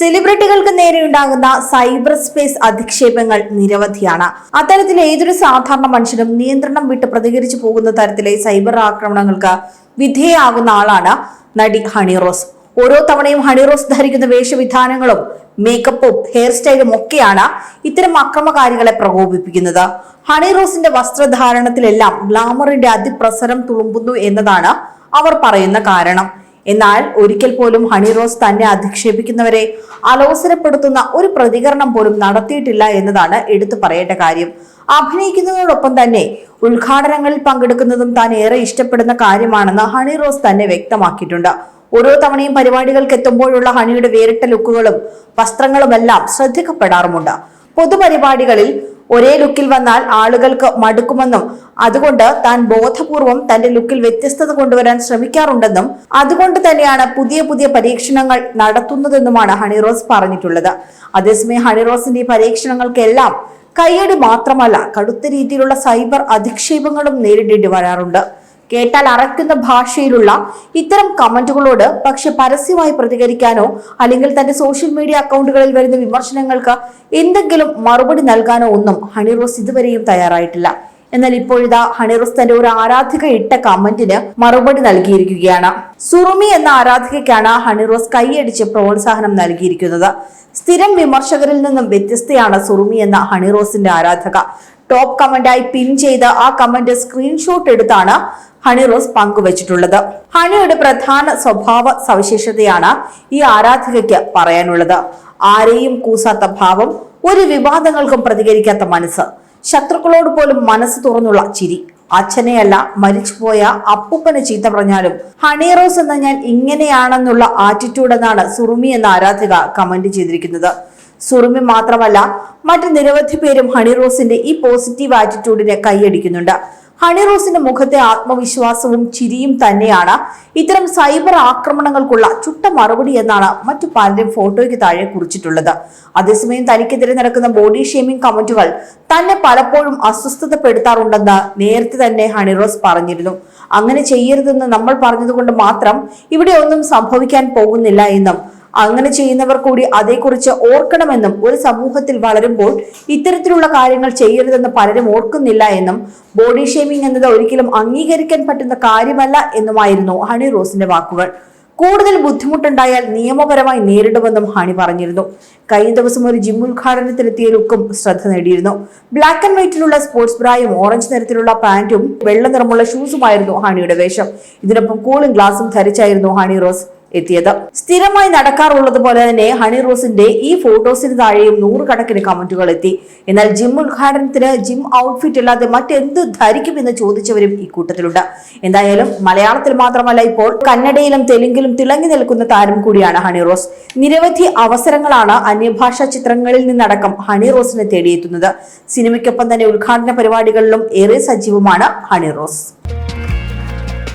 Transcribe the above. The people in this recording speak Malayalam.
സെലിബ്രിറ്റികൾക്ക് നേരെയുണ്ടാകുന്ന സൈബർ സ്പേസ് അധിക്ഷേപങ്ങൾ നിരവധിയാണ്. അത്തരത്തിൽ ഏതൊരു സാധാരണ മനുഷ്യനും നിയന്ത്രണം വിട്ട് പ്രതികരിച്ചു പോകുന്ന തരത്തിലെ സൈബർ ആക്രമണങ്ങൾക്ക് വിധേയാകുന്ന ആളാണ് നടി ഹണി റോസ്. ഓരോ തവണയും ഹണി റോസ് ധരിക്കുന്ന വേഷവിധാനങ്ങളും മേക്കപ്പും ഹെയർ സ്റ്റൈലും ഒക്കെയാണ് ഇത്തരം അക്രമകാരികളെ പ്രകോപിപ്പിക്കുന്നത്. ഹണി റോസിന്റെ വസ്ത്രധാരണത്തിലെല്ലാം ഗ്ലാമറിന്റെ അതിപ്രസരം തുളുമ്പുന്നു എന്നതാണ് അവർ പറയുന്ന കാരണം. എന്നാൽ ഒരിക്കൽ പോലും ഹണി റോസ് തന്നെ അധിക്ഷേപിക്കുന്നവരെ അലോസരപ്പെടുത്തുന്ന ഒരു പ്രതികരണം പോലും നടത്തിയിട്ടില്ല എന്നതാണ് എടുത്തു പറയേണ്ട കാര്യം. അഭിനയിക്കുന്നതോടൊപ്പം തന്നെ ഉദ്ഘാടനങ്ങളിൽ പങ്കെടുക്കുന്നതും താൻ ഏറെ ഇഷ്ടപ്പെടുന്ന കാര്യമാണെന്ന് ഹണി റോസ് തന്നെ വ്യക്തമാക്കിയിട്ടുണ്ട്. ഓരോ തവണയും പരിപാടികൾക്ക് എത്തുമ്പോഴുള്ള ഹണിയുടെ വേറിട്ട ലുക്കുകളും വസ്ത്രങ്ങളുമെല്ലാം ശ്രദ്ധിക്കപ്പെടാറുമുണ്ട്. പൊതുപരിപാടികളിൽ ഒരേ ലുക്കിൽ വന്നാൽ ആളുകൾക്ക് മടുക്കുമെന്നും അതുകൊണ്ട് താൻ ബോധപൂർവം തന്റെ ലുക്കിൽ വ്യത്യസ്തത കൊണ്ടുവരാൻ ശ്രമിക്കാറുണ്ടെന്നും അതുകൊണ്ട് തന്നെയാണ് പുതിയ പുതിയ പരീക്ഷണങ്ങൾ നടത്തുന്നതെന്നുമാണ് ഹണിറോസ് പറഞ്ഞിട്ടുള്ളത്. അതേസമയം ഹണിറോസിന്റെ പരീക്ഷണങ്ങൾക്കെല്ലാം കയ്യടി മാത്രമല്ല കടുത്ത രീതിയിലുള്ള സൈബർ അധിക്ഷേപങ്ങളും നേരിടേണ്ടി വരാറുണ്ട്. കേട്ടാൽ അറയ്ക്കുന്ന ഭാഷയിലുള്ള ഇത്തരം കമന്റുകളോട് പക്ഷെ പരസ്യമായി പ്രതികരിക്കാനോ അല്ലെങ്കിൽ തന്റെ സോഷ്യൽ മീഡിയ അക്കൗണ്ടുകളിൽ വരുന്ന വിമർശനങ്ങൾക്ക് എന്തെങ്കിലും മറുപടി നൽകാനോ ഒന്നും ഹണിറോസ് ഇതുവരെയും തയ്യാറായിട്ടില്ല. എന്നാൽ ഇപ്പോഴിതാ ഹണിറോസ് തന്റെ ഒരു ആരാധിക ഇട്ട കമന്റിന് മറുപടി നൽകിയിരിക്കുകയാണ്. സുറുമി എന്ന ആരാധികയ്ക്കാണ് ഹണിറോസ് കൈയടിച്ച് പ്രോത്സാഹനം നൽകിയിരിക്കുന്നത്. സ്ഥിരം വിമർശകരിൽ നിന്നും വ്യത്യസ്തയാണ് സുറുമി എന്ന ഹണിറോസിന്റെ ആരാധക. ടോപ്പ് കമന്റായി പിൻ ചെയ്ത് ആ കമന്റ് സ്ക്രീൻഷോട്ട് എടുത്താണ് ഹണിറോസ് പങ്കുവച്ചിട്ടുള്ളത്. ഹണിയുടെ പ്രധാന സ്വഭാവ സവിശേഷതയാണ് ഈ ആരാധികയ്ക്ക് പറയാനുള്ളത്. ആരെയും കൂസാത്ത ഭാവം ഒരു വിവാദങ്ങൾക്കും പ്രതികരിക്കാത്ത മനസ്സ്. ശത്രുക്കളോട് പോലും മനസ്സ് തുറന്നുള്ള ചിരി. അച്ഛനെയല്ല മരിച്ചുപോയ അപ്പൂപ്പനെ ചീത്ത പറഞ്ഞാലും. ഹണി റോസ് എന്ന ഞാൻ ഇങ്ങനെയാണെന്നുള്ള ആറ്റിറ്റ്യൂഡ് എന്നാണ് സുറുമി എന്ന ആരാധിക കമന്റ് ചെയ്തിരിക്കുന്നത്. സുറുമി മാത്രമല്ല മറ്റ് നിരവധി പേരും ഹണി റോസിന്റെ ഈ പോസിറ്റീവ് ആറ്റിറ്റ്യൂഡിനെ കൈയടിക്കുന്നുണ്ട്. ഹണി റോസിന്റെ മുഖത്തെ ആത്മവിശ്വാസവും ചിരിയും തന്നെയാണ് ഇത്തരം സൈബർ ആക്രമണങ്ങൾക്കുള്ള ചുട്ട മറുപടി എന്നാണ് മറ്റു പലരും ഫോട്ടോയ്ക്ക് താഴെ കുറിച്ചിട്ടുള്ളത്. അതേസമയം തനിക്കെതിരെ നടക്കുന്ന ബോഡി ഷേമിംഗ് കമന്റുകൾ തന്നെ പലപ്പോഴും അസ്വസ്ഥതപ്പെടുത്താറുണ്ടെന്ന് നേരത്തെ തന്നെ ഹണിറോസ് പറഞ്ഞിരുന്നു. അങ്ങനെ ചെയ്യരുതെന്ന് നമ്മൾ പറഞ്ഞതുകൊണ്ട് മാത്രം ഇവിടെ ഒന്നും സംഭവിക്കാൻ പോകുന്നില്ല എന്നും അങ്ങനെ ചെയ്യുന്നവർ കൂടി അതേക്കുറിച്ച് ഓർക്കണമെന്നും ഒരു സമൂഹത്തിൽ വളരുമ്പോൾ ഇത്തരത്തിലുള്ള കാര്യങ്ങൾ ചെയ്യരുതെന്ന് പലരും ഓർക്കുന്നില്ല എന്നും ബോഡി ഷേമിംഗ് എന്നത് ഒരിക്കലും അംഗീകരിക്കാൻ പറ്റുന്ന കാര്യമല്ല എന്നുമായിരുന്നു ഹണി റോസിന്റെ വാക്കുകൾ. കൂടുതൽ ബുദ്ധിമുട്ടുണ്ടായാൽ നിയമപരമായി നേരിടുമെന്നും ഹണി പറഞ്ഞിരുന്നു. കഴിഞ്ഞ ദിവസം ഒരു ജിം ഉദ്ഘാടനത്തിലെത്തിയ ലുക്കും ശ്രദ്ധ നേടിയിരുന്നു. ബ്ലാക്ക് ആൻഡ് വൈറ്റിലുള്ള സ്പോർട്സ് ബ്രായും ഓറഞ്ച് നിറത്തിലുള്ള പാന്റും വെള്ള നിറമുള്ള ഷൂസുമായിരുന്നു ഹണിയുടെ വേഷം. ഇതിനൊപ്പം കൂളിംഗ് ഗ്ലാസും ധരിച്ചായിരുന്നു ഹണി റോസ്. എത്തിയത്. സ്ഥിരമായി നടക്കാറുള്ളത് പോലെ തന്നെ ഹണി റോസിന്റെ ഈ ഫോട്ടോസിന് താഴെയും നൂറുകണക്കിന് കമന്റുകൾ എത്തി. എന്നാൽ ജിം ഉദ്ഘാടനത്തിന് ജിം ഔട്ട്ഫിറ്റ് അല്ലാതെ മറ്റെന്ത് ധരിക്കും എന്ന് ചോദിച്ചവരും ഈ കൂട്ടത്തിലുണ്ട്. എന്തായാലും മലയാളത്തിൽ മാത്രമല്ല ഇപ്പോൾ കന്നഡയിലും തെലുങ്കിലും തിളങ്ങി നിൽക്കുന്ന താരം കൂടിയാണ് ഹണി റോസ്. നിരവധി അവസരങ്ങളാണ് അന്യഭാഷാ ചിത്രങ്ങളിൽ നിന്നടക്കം ഹണി റോസിനെ തേടിയെത്തുന്നത്. സിനിമയ്ക്കൊപ്പം തന്നെ ഉദ്ഘാടന പരിപാടികളിലും ഏറെ സജീവമാണ് ഹണി റോസ്.